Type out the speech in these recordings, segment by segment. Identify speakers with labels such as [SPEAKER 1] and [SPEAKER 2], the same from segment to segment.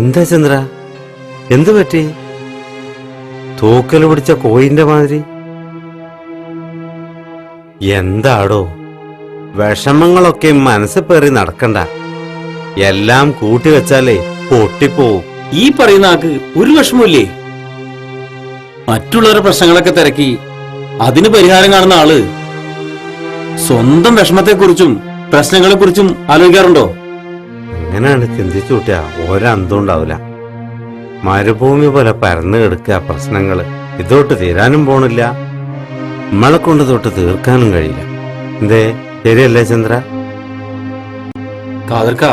[SPEAKER 1] എന്താ ചന്ദ്ര? എന്തു പറ്റി? തൂക്കൽ പിടിച്ച കോയിന്റെ മാതിരി. എന്താടോ? വിഷമങ്ങളൊക്കെ മനസ്സ് പേറി നടക്കണ്ട. എല്ലാം കൂട്ടിവെച്ചാലേ പൊട്ടിപ്പോവും.
[SPEAKER 2] ഈ പറയുന്ന ആക്ക് ഒരു വിഷമമില്ലേ മറ്റുള്ളവരുടെ പ്രശ്നങ്ങളൊക്കെ തിരക്കി അതിന് പരിഹാരം കാണുന്ന ആൾ സ്വന്തം വിഷമത്തെക്കുറിച്ചും പ്രശ്നങ്ങളെക്കുറിച്ചും ആലോചിക്കാറുണ്ടോ?
[SPEAKER 1] അങ്ങനെയാണ് ചിന്തിച്ചു കൂട്ടിയാ ഒരന്തം ഉണ്ടാവില്ല മരുഭൂമി പോലെ പരന്നു കിടക്കുക പ്രശ്നങ്ങൾ ഇതോട്ട് തീരാനും പോണില്ല. നമ്മളെ കൊണ്ട് തൊട്ട് തീർക്കാനും കഴിയില്ല. എന്തേ? ശരിയല്ലേ ചന്ദ്ര?
[SPEAKER 2] കാതർക്ക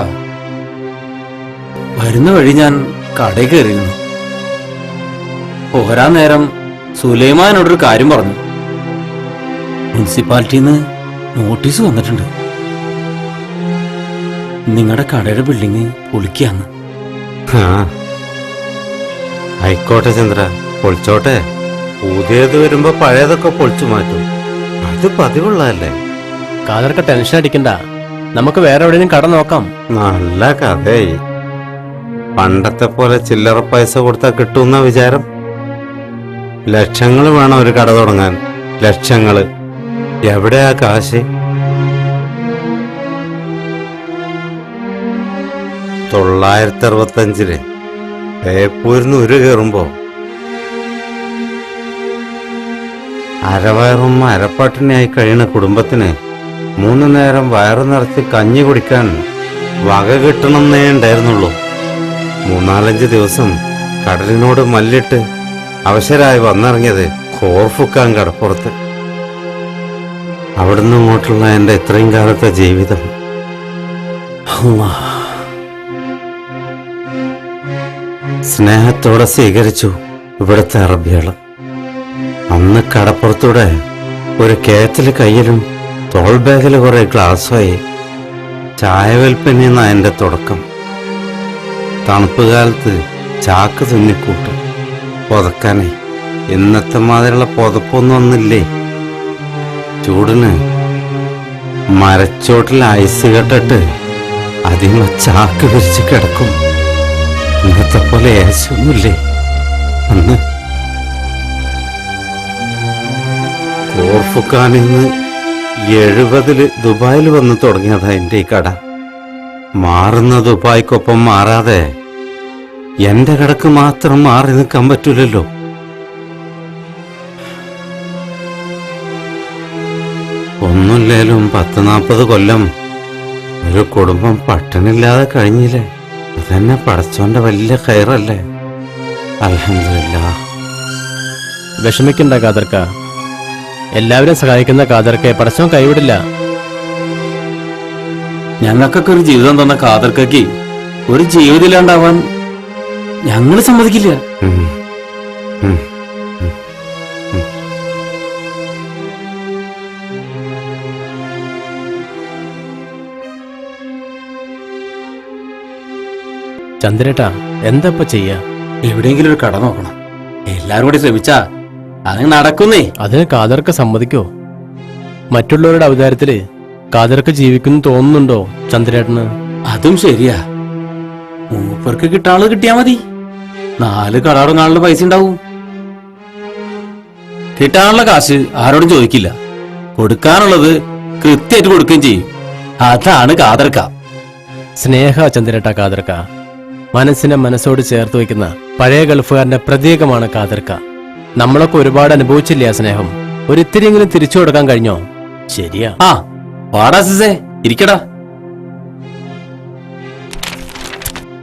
[SPEAKER 2] വരുന്ന വഴി ഞാൻ കടയിൽ കയറിയിരുന്നു. പോരാ നേരം സുലൈമാനോടൊരു കാര്യം പറഞ്ഞു. മുനിസിപ്പാലിറ്റിന്ന് നോട്ടീസ് വന്നിട്ടുണ്ട്. നിങ്ങളുടെ കടയുടെ ബിൽഡിങ് പൊളിക്കാന്ന്.
[SPEAKER 1] ആ ആയിക്കോട്ടെ ചന്ദ്ര പൊളിച്ചോട്ടെ. പുതിയത് വരുമ്പോ പഴയതൊക്കെ പൊളിച്ചു മാറ്റും. അത് പതിവുള്ളതല്ലേ?
[SPEAKER 3] കാതർക്ക് ടെൻഷൻ അടിക്കണ്ട. നമുക്ക് വേറെ എവിടെയും കട നോക്കാം.
[SPEAKER 1] നല്ല കഥയായി. പണ്ടത്തെ പോലെ ചില്ലറ പൈസ കൊടുത്താൽ കിട്ടുന്ന വിചാരം? ലക്ഷങ്ങൾ വേണം ഒരു കട തുടങ്ങാൻ. ലക്ഷങ്ങൾ. എവിടെയാ കാശ്? തൊള്ളായിരത്തി അറുപത്തഞ്ചിൽ ബേപ്പൂരിന്ന് ഉരു കയറുമ്പോ അരവയറും അരപ്പാട്ടിനായി കഴിയുന്ന കുടുംബത്തിന് മൂന്ന് നേരം വയറു നിറച്ച് കഞ്ഞി കുടിക്കാൻ വക കിട്ടണമെന്നേ ഉണ്ടായിരുന്നുള്ളൂ. മൂന്നാലഞ്ച് ദിവസം കടലിനോട് മല്ലിട്ട് അവശരായി വന്നിറങ്ങിയത് കോർഫുക്കാൻ കടപ്പുറത്ത്. അവിടുന്ന് ഇങ്ങോട്ടുള്ള എന്റെ ഇത്രയും കാലത്തെ ജീവിതം. അല്ലാ. സ്നേഹത്തോടെ സ്വീകരിച്ചു ഇവിടുത്തെ അറബികൾ. അന്ന് കടപ്പുറത്തൂടെ ഒരു കേത്തിൽ കയ്യിലും തോൾ കുറെ ഗ്ലാസ്സായി ചായ വിൽപ്പനയെന്ന എന്റെ തുടക്കം. തണുപ്പ് കാലത്ത് ചാക്ക് തുന്നിക്കൂട്ടും. പുതക്കാനേ ഇന്നത്തെ മാതിരിയുള്ള പുതപ്പൊന്നും ഒന്നില്ലേ ചൂടിന് മരച്ചോട്ടിൽ ഐസ് കെട്ടിട്ട് അതിനുള്ള ചാക്ക് വിരിച്ച് കിടക്കും. പോലെ ഏശൊന്നുമില്ലേ അന്ന് കോർഫുഖാനിൽ നിന്ന് ദുബായിൽ വന്ന് തുടങ്ങിയതാ എന്റെ ഈ കട. മാറുന്ന ദുബായ്ക്കൊപ്പം മാറാതെ എന്റെ കടക്ക് മാത്രം മാറി നിൽക്കാൻ പറ്റൂലല്ലോ. ഒന്നുമില്ലേലും പത്ത് നാൽപ്പത് കൊല്ലം ഒരു കുടുംബം പട്ടണില്ലാതെ കഴിഞ്ഞില്ലേ? അതന്നെ പടച്ചോന്റെ വലിയ കയറല്ലേ അലഹമില്ല
[SPEAKER 3] വിഷമിക്കണ്ട കാതർക്ക എല്ലാവരും സഹായിക്കുന്ന കാതർക്കെ പടച്ചോൻ കൈവിടില്ല.
[SPEAKER 2] ഞങ്ങൾക്കൊക്കെ ഒരു ജീവിതം തന്ന കാതർക്കയ്ക്ക് ഒരു ജീവിതം ഇല്ലാണ്ടാവാൻ ഞങ്ങൾ സമ്മതിക്കില്ല.
[SPEAKER 3] ചന്ദ്രേട്ടാ എന്താ ചെയ്യ?
[SPEAKER 2] എവിടെയെങ്കിലും ഒരു കട നോക്കണം. എല്ലാരും കൂടി ശ്രമിച്ചാ അതങ്ങ് നടക്കുന്നേ.
[SPEAKER 3] അതിന് കാതർക്ക് സമ്മതിക്കോ? മറ്റുള്ളവരുടെ അവതാരത്തിൽ കാതർക്ക് ജീവിക്കുന്നു തോന്നുന്നുണ്ടോ ചന്ദ്രേട്ടന്?
[SPEAKER 2] അതും ശരിയാ. മൂപ്പർക്ക് കിട്ടാൾ കിട്ടിയാ മതി. നാല് കട തുടങ്ങാനുള്ള പൈസ ഉണ്ടാവും. കിട്ടാനുള്ള കാശ് ആരോടും ചോദിക്കില്ല. കൊടുക്കാനുള്ളത് കൃത്യമായിട്ട് കൊടുക്കുകയും ചെയ്യും. അതാണ് കാതർക്ക
[SPEAKER 3] സ്നേഹ ചന്ദ്രേട്ട കാതർക്ക മനസ്സിനെ മനസ്സോട് ചേർത്ത് വയ്ക്കുന്ന പഴയ ഗൾഫുകാരന്റെ പ്രതീകമാണ് കാതിർക്ക. നമ്മളൊക്കെ ഒരുപാട് അനുഭവിച്ചില്ലേ ആ സ്നേഹം? ഒരിത്തിരിയെങ്കിലും തിരിച്ചു കൊടുക്കാൻ കഴിഞ്ഞോ? ശരിയാ.
[SPEAKER 2] ആ വാടാ സിസേ ഇരിക്കടാ.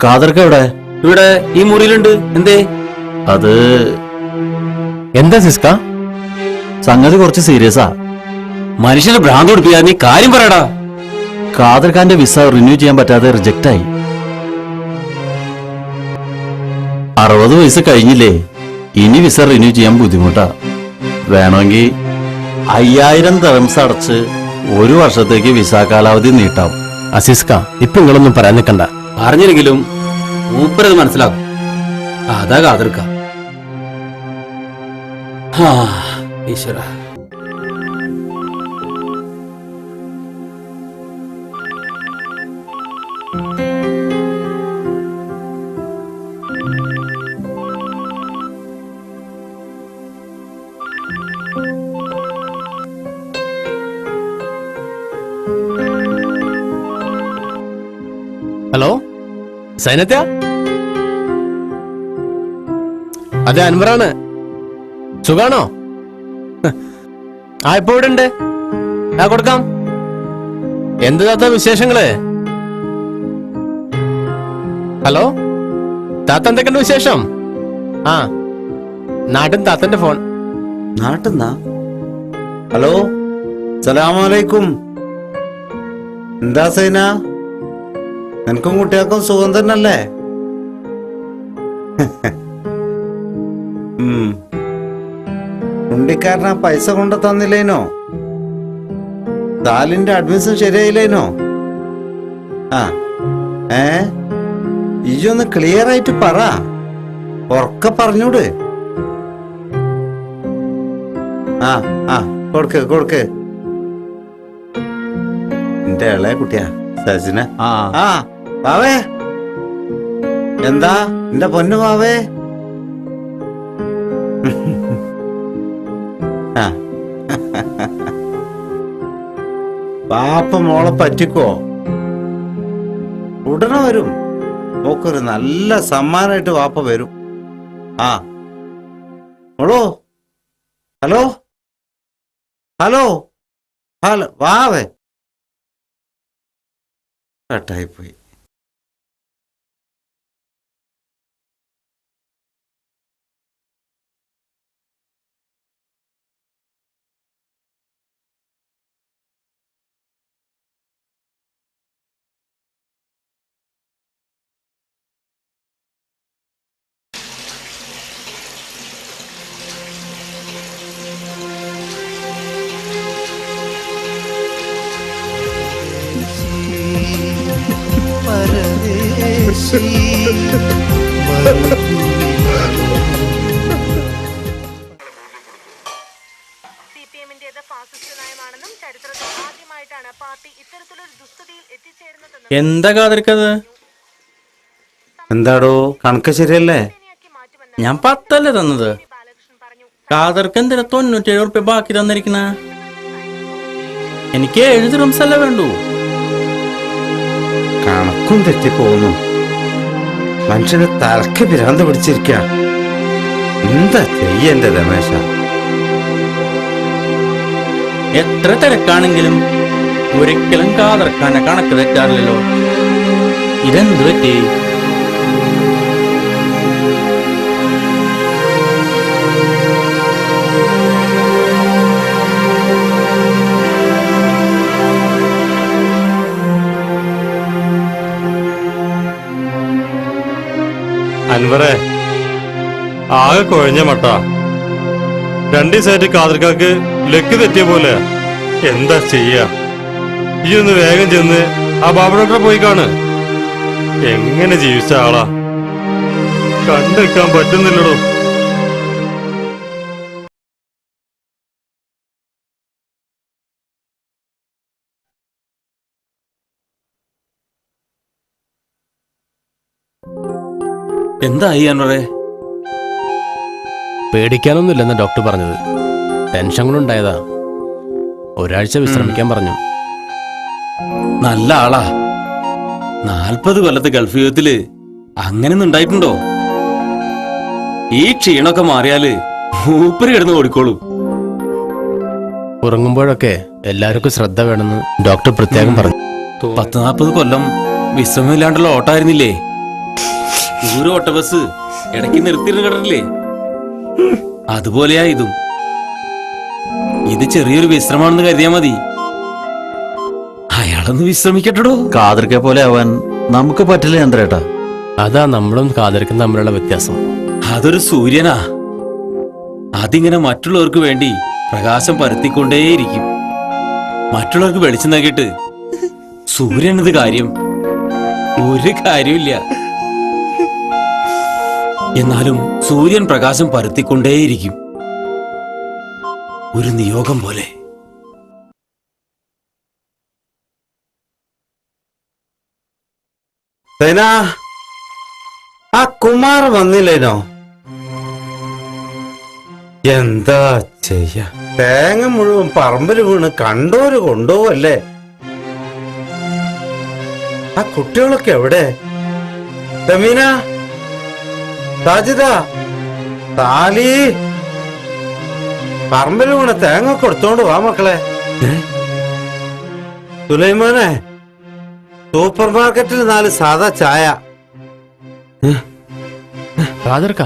[SPEAKER 4] കാതിർക്ക എവിടെ?
[SPEAKER 2] ഇവിടെ ഈ മുറിയിലുണ്ട്. എന്തേ?
[SPEAKER 4] അത്
[SPEAKER 3] എന്താ സിസ്ക?
[SPEAKER 4] സംഗതി കുറച്ച് സീരിയസാ
[SPEAKER 2] മനുഷ്യനെ ഭ്രാന്ത് കൊടുപ്പിക്കാൻ നീ കാര്യം പറയടാ.
[SPEAKER 4] കാദർ ഖാന്റെ വിസ റിന്യൂ ചെയ്യാൻ പറ്റാതെ റിജക്റ്റ് ആയി അറുപത് വയസ്സ് കഴിഞ്ഞില്ലേ? ഇനി വിസ റിന്യൂ ചെയ്യാൻ ബുദ്ധിമുട്ടാ. വേണമെങ്കിൽ അയ്യായിരം തെറംസ് അടച്ച് ഒരു വർഷത്തേക്ക് വിസ കാലാവധി നീട്ടാം.
[SPEAKER 3] അസിസ്ക ഇപ്പൊ നിങ്ങളൊന്നും പറയാൻ നിൽക്കണ്ട
[SPEAKER 2] പറഞ്ഞില്ലെങ്കിലും മൂപ്പരത് മനസ്സിലാകും അതാ കാതിർക്ക. ഈശ്വര.
[SPEAKER 3] സൈനത്യ? അതെ അൻവറാണ്. സുഖാണോ? ആ ഇപ്പൊ ഇവിടെ ഉണ്ട്. ആ കൊടുക്കാം. എന്ത് താത്ത വിശേഷങ്ങൾ? ഹലോ? താത്ത എന്തൊക്കെയുണ്ട് വിശേഷം? ആ നാട്ടിൻ താത്തന്റെ ഫോൺ.
[SPEAKER 1] നാട്ടിന്നാ ഹലോ? സലാമലൈക്കും. എന്താ സൈന? നിനക്കും കുട്ടികൾക്കും സുഖം തന്നെയല്ലേ ഉം. ഉണ്ടിക്കാരനാ പൈസ കൊണ്ട് തന്നില്ലേനോ? ദാലിന്റെ അഡ്മിഷൻ ശരിയായില്ലേനോ? ആ. ഏ? ഇജൊന്ന് ക്ലിയർ ആയിട്ട് പറ. ഉറക്കെ പറഞ്ഞൂട്. ആ ആ കൊടുക്ക് കൊടുക്ക്. എന്റെ ഇളയ കുട്ടിയാ സജിന.
[SPEAKER 4] ആ.
[SPEAKER 1] ആ. വാവേ എന്താ? എന്റെ പൊന്നു പാവേ. പാപ്പ മോളെ പറ്റിക്കോ? ഉടനെ വരും. നോക്കൊരു നല്ല സമ്മാനമായിട്ട് വാപ്പ വരും. ആ. മോളോ? ഹലോ? ഹലോ? ഹലോ വാവേ കട്ടായി
[SPEAKER 5] എന്താ കാതിരിക്കത്?
[SPEAKER 1] എന്താടോ കണക്ക് ശരിയല്ലേ?
[SPEAKER 5] ഞാൻ പത്തല്ലേ തന്നത്? കാതിർക്ക് എന്തിനാ തൊണ്ണൂറ്റേഴ് ഉറുപ്പ്യ ബാക്കി തന്നിരിക്കണ എനിക്ക് ഏഴ് ദിറംസ് അല്ലേ വേണ്ടു?
[SPEAKER 1] കണക്കും തെറ്റിപ്പോകുന്നു. മനുഷ്യന് തലക്ക് ഭ്രാന്ത് പിടിച്ചിരിക്ക. എന്താ ചെയ്യന്റെ രമേശ?
[SPEAKER 5] എത്ര തിരക്കാണെങ്കിലും ഒരിക്കലും കാതർക്കാനെ കണക്ക് തെറ്റാറില്ലല്ലോ. ഇതെന്ത് പറ്റി?
[SPEAKER 6] അൻവറെ. ആകെ കുഴഞ്ഞ മട്ട. രണ്ടു സൈറ്റ് കാതർക്കാക്ക് ലക്ക് തെറ്റിയ പോലെ. എന്താ ചെയ്യ? ഈ ഒന്ന് വേഗം ചെന്ന് ആ ബാബ ഡോക്ടറെ പോയി കാണ്. എങ്ങനെ ജീവിച്ച ആളാ? കണ്ടെടുക്കാൻ പറ്റുന്നില്ലടോ.
[SPEAKER 5] എന്തായി അന്നറേ
[SPEAKER 3] പേടിക്കാനൊന്നുമില്ലെന്ന് ഡോക്ടർ പറഞ്ഞത്. ടെൻഷൻ കൊണ്ടുണ്ടായതാ ഒരാഴ്ച വിശ്രമിക്കാൻ പറഞ്ഞു.
[SPEAKER 5] നല്ല ആളാ. നാൽപ്പത് കൊല്ലത്തെ ഗൾഫ് യുദ്ധത്തിൽ അങ്ങനെയൊന്നും ഉണ്ടായിട്ടുണ്ടോ? ഈ ക്ഷീണമൊക്കെ മാറിയാൽ മൂപ്പര് കിടന്ന് ഓടിക്കോളൂ.
[SPEAKER 3] ഉറങ്ങുമ്പോഴൊക്കെ എല്ലാവർക്കും ശ്രദ്ധ വേണമെന്ന് ഡോക്ടർ പ്രത്യേകം പറഞ്ഞു.
[SPEAKER 5] പത്ത് നാൽപ്പത് കൊല്ലം വിശ്രമമില്ലാണ്ടുള്ള ഓട്ടായിരുന്നില്ലേ ഒരു ഓട്ട ബസ്. ഇടയ്ക്ക് നിർത്തിയിരുന്ന് കിടന്നില്ലേ അതുപോലെയാ ഇതും ഇത് ചെറിയൊരു വിശ്രമാണെന്ന് കരുതിയാ മതി. അയാളൊന്ന് വിശ്രമിക്കട്ടോ
[SPEAKER 4] കാതർക്കെ പോലെ ആവാൻ നമുക്ക് പറ്റില്ല ചന്ദ്രേട്ടാ
[SPEAKER 3] അതാ നമ്മളും കാതർക്കും തമ്മിലുള്ള വ്യത്യാസം.
[SPEAKER 5] അതൊരു സൂര്യനാ. അതിങ്ങനെ മറ്റുള്ളവർക്ക് വേണ്ടി പ്രകാശം പരത്തിക്കൊണ്ടേയിരിക്കും. മറ്റുള്ളവർക്ക് വെളിച്ചം നൽകിയിട്ട് സൂര്യൻ ഇത് കാര്യം ഒരു കാര്യമില്ല എന്നാലും സൂര്യൻ പ്രകാശം പരത്തിക്കൊണ്ടേയിരിക്കും. ഒരു നിയോഗം പോലെ.
[SPEAKER 1] ആ കുമാർ വന്നില്ലേനോ? എന്താ ചെയ്യ? തേങ്ങ മുഴുവൻ പറമ്പിൽ വീണ് കണ്ടോര് കൊണ്ടുപോവല്ലേ ആ കുട്ടികളൊക്കെ എവിടെ? സമീന സാജിദ താലി. പറമ്പിൽ വീണ തേങ്ങ കൊടുത്തോണ്ട് വാ മക്കളെ. സുലൈമാനെ സൂപ്പർ മാർക്കറ്റിൽ നാല് സാധാ ചായ.
[SPEAKER 3] കാതർക്ക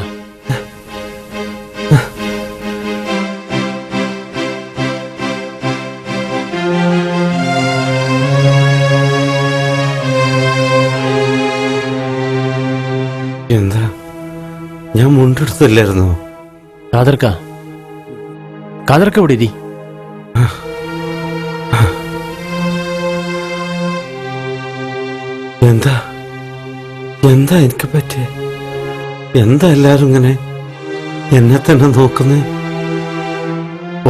[SPEAKER 1] മുണ്ടെടുത്തില്ലായിരുന്നോ
[SPEAKER 3] കാതർക്ക? കാതർക്ക ഇവിടെ ഇരി.
[SPEAKER 1] എന്താ? എന്താ എനിക്ക് പറ്റിയ? എന്താ എല്ലാരും ഇങ്ങനെ എന്നെ തന്നെ നോക്കുന്നേ?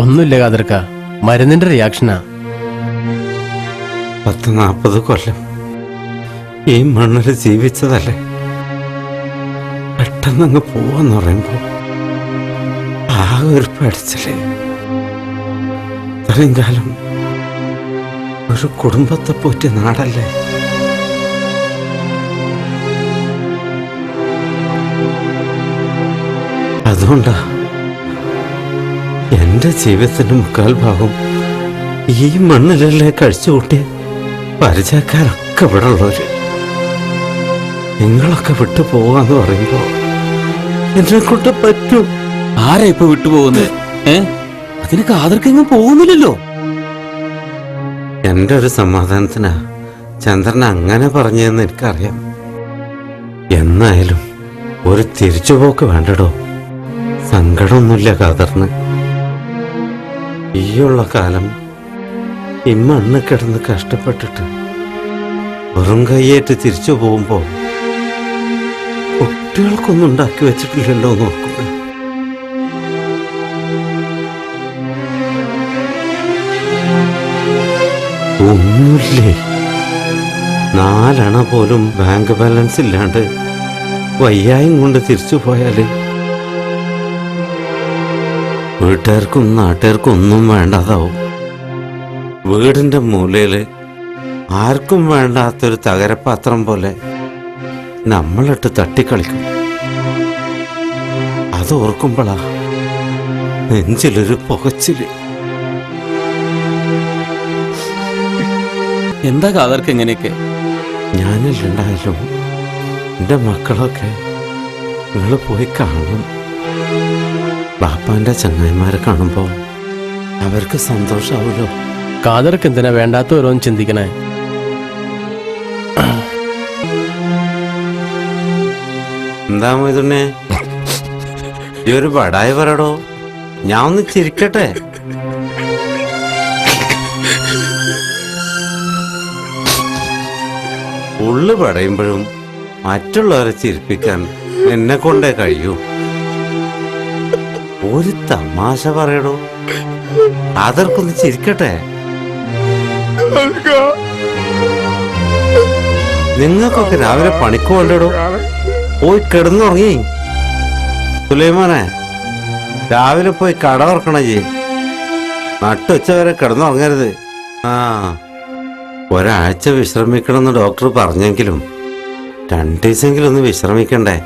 [SPEAKER 3] ഒന്നുമില്ല കാതർക്ക. മരുന്നിന്റെ റിയാക്ഷനാ
[SPEAKER 1] പത്ത് നാൽപ്പത് കൊല്ലം ഈ മണ്ണിൽ ജീവിച്ചതല്ലേ? പെട്ടെന്ന് അങ്ങ് പോവാന്ന് പറയുമ്പോ ആകെ ഒരു പഠിച്ചില്ലേ ഇത്രയും കാലം ഒരു കുടുംബത്തെ പോറ്റിയ നാടല്ലേ? അതുകൊണ്ടാ എന്റെ ജീവിതത്തിന്റെ മുക്കാൽ ഭാഗം ഈ മണ്ണിലല്ലേ കഴിച്ചു കൂട്ടിയ പരിചയക്കാരൊക്കെ ഇവിടെ ഉള്ളവര്. നിങ്ങളൊക്കെ വിട്ടു പോവാന്ന് പറയുമ്പോ എന്നെ കൊണ്ട് പറ്റൂ.
[SPEAKER 5] ആരാ ഇപ്പൊ വിട്ടുപോകുന്നത് ഏ? അതിന് കാതർക്കെങ്ങും പോകുന്നില്ലല്ലോ.
[SPEAKER 1] എന്റെ ഒരു സമാധാനത്തിനാ ചന്ദ്രൻ അങ്ങനെ പറഞ്ഞതെന്ന് എനിക്കറിയാം. എന്നായാലും ഒരു തിരിച്ചുപോക്ക് വേണ്ടടോ? സങ്കടമൊന്നുമില്ല കാതറിന് ഈയുള്ള കാലം ഈ മണ്ണ് കിടന്ന് കഷ്ടപ്പെട്ടിട്ട് വെറും കൈയേറ്റ് തിരിച്ചു പോകുമ്പോ കുട്ടികൾക്കൊന്നും ഉണ്ടാക്കി വെച്ചിട്ടില്ലല്ലോ നോക്കുക ഒന്നുമില്ലേ? നാലണ പോലും ബാങ്ക് ബാലൻസ് ഇല്ലാണ്ട് വയ്യായും കൊണ്ട് തിരിച്ചു പോയാൽ? വീട്ടുകാർക്കും നാട്ടുകാർക്കും ഒന്നും വേണ്ടാതാവും. വീടിന്റെ മൂലയിൽ ആർക്കും വേണ്ടാത്തൊരു തകരപാത്രം പോലെ നമ്മളിട്ട് തട്ടിക്കളിക്കും. അത് ഓർക്കുമ്പോളാ നെഞ്ചിലൊരു പുകച്ചിൽ.
[SPEAKER 5] എന്താ കാതർക്ക് എങ്ങനെയൊക്കെ
[SPEAKER 1] ഞാനില്ലുണ്ടായാലും എന്റെ മക്കളൊക്കെ നിങ്ങൾ പോയി കാണും. ബാപ്പാന്റെ ചങ്ങായിമാരെ കാണുമ്പോൾ അവർക്ക് സന്തോഷാവുമല്ലോ
[SPEAKER 3] കാതർക്ക് എന്തിനാ വേണ്ടാത്തവരോന്ന് ചിന്തിക്കണേ?
[SPEAKER 1] എന്താ മൊയ്തുണ്ണേ ഈ ഒരു ബടായി പറയടോ ഞാൻ ഒന്ന് ചിരിക്കട്ടെ. ഉള്ളു പടയുമ്പോഴും മറ്റുള്ളവരെ ചിരിപ്പിക്കാൻ എന്നെ കൊണ്ടേ കഴിയൂ. ഒരു തമാശ പറയടോ. അതർക്കൊന്ന് ചിരിക്കട്ടെ. നിങ്ങൾക്കൊക്കെ രാവിലെ പണിക്ക് കൊണ്ടിടോ പോയി കിടന്നുറങ്ങി. സുലൈമാനെ രാവിലെ പോയി കട തുറക്കണം ജി. നട്ടുച്ച വരെ കിടന്നുറങ്ങരുത്. ആ ഒരാഴ്ച വിശ്രമിക്കണമെന്ന് ഡോക്ടർ പറഞ്ഞെങ്കിലും രണ്ടു ദിവസമെങ്കിലും ഒന്ന് വിശ്രമിക്കണ്ടേ.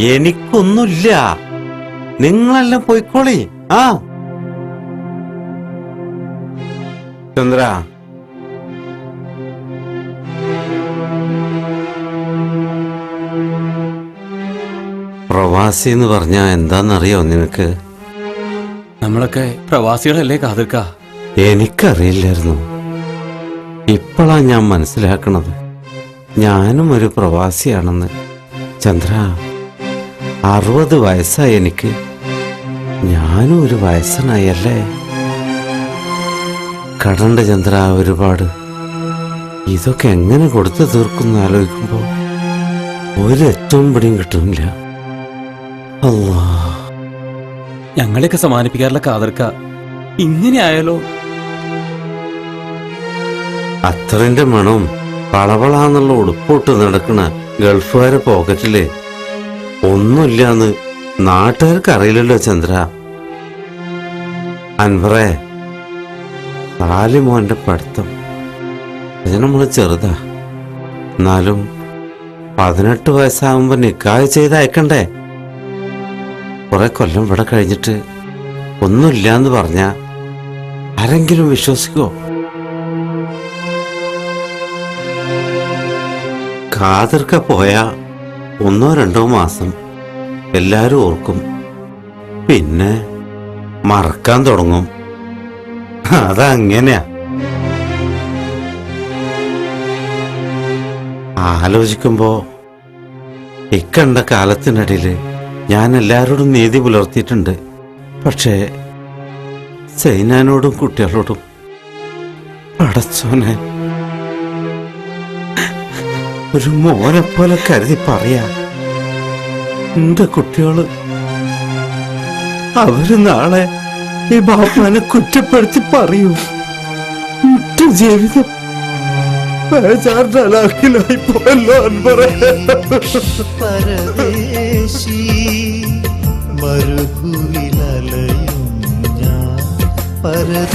[SPEAKER 1] എനിക്കൊന്നുമില്ല. നിങ്ങളെല്ലാം പോയിക്കോളി. ആ. ചന്ദ്ര പ്രവാസി എന്ന് പറഞ്ഞാ എന്താന്നറിയോ നിനക്ക്?
[SPEAKER 5] നമ്മളൊക്കെ പ്രവാസികളല്ലേ കാതിർക്ക
[SPEAKER 1] എനിക്കറിയില്ലായിരുന്നു. ഇപ്പോഴാ ഞാൻ മനസ്സിലാക്കണത്. ഞാനും ഒരു പ്രവാസിയാണെന്ന്. ചന്ദ്ര അറുപത് വയസ്സായി എനിക്ക്. ഞാനും ഒരു വയസ്സനായല്ലേ? കടണ്ട ചന്ദ്ര ഒരുപാട്. ഇതൊക്കെ എങ്ങനെ കൊടുത്തു തീർക്കുന്നു ഒരു ഏറ്റവും പിടിയും കിട്ടുന്നില്ല.
[SPEAKER 5] ഞങ്ങളെയൊക്കെ സമാനിപ്പിക്കാറുള്ള കാതർക്ക ഇങ്ങനെ ആയാലോ?
[SPEAKER 1] അത്തറിന്റെ മണം പളവളാന്നുള്ള ഉടുപ്പോട്ട് നടക്കണ ഗൾഫുകാരെ പോക്കറ്റിൽ ഒന്നുമില്ലാന്ന് നാട്ടുകാർക്ക് അറിയില്ലല്ലോ ചന്ദ്ര. അൻവറേ താലിമോന്റെ പഠിത്തം നമ്മൾ ചെറുതാ. എന്നാലും പതിനെട്ട് വയസ്സാകുമ്പോ നിക്കാഹ് ചെയ്ത് അയക്കണ്ടേ? കുറെ കൊല്ലം ഇവിടെ കഴിഞ്ഞിട്ട് ഒന്നുമില്ല എന്ന് പറഞ്ഞ ആരെങ്കിലും വിശ്വസിക്കോ കാതിർക്ക പോയ ഒന്നോ രണ്ടോ മാസം എല്ലാരും ഓർക്കും. പിന്നെ മറക്കാൻ തുടങ്ങും. അതങ്ങനെയാ. ആലോചിക്കുമ്പോ ഇക്കണ്ട കാലത്തിനിടയിൽ ഞാൻ എല്ലാവരോടും നീതി പുലർത്തിയിട്ടുണ്ട്. പക്ഷേ സൈനാനോടും കുട്ടികളോടും അടച്ചോനെ ഒരു മോനെ പോലെ കരുതി പറയാ എന്റെ കുട്ടികൾ അവർ നാളെ ഈ ബാപ്പാനെ കുറ്റപ്പെടുത്തി പറയൂ. എന്റെ ജീവിതം ബേജാറിലാക്കിലായി പോയല്ലോ അൻപറേ
[SPEAKER 7] പരദേശി മരുഭൂവിലലയും ഞാൻ പര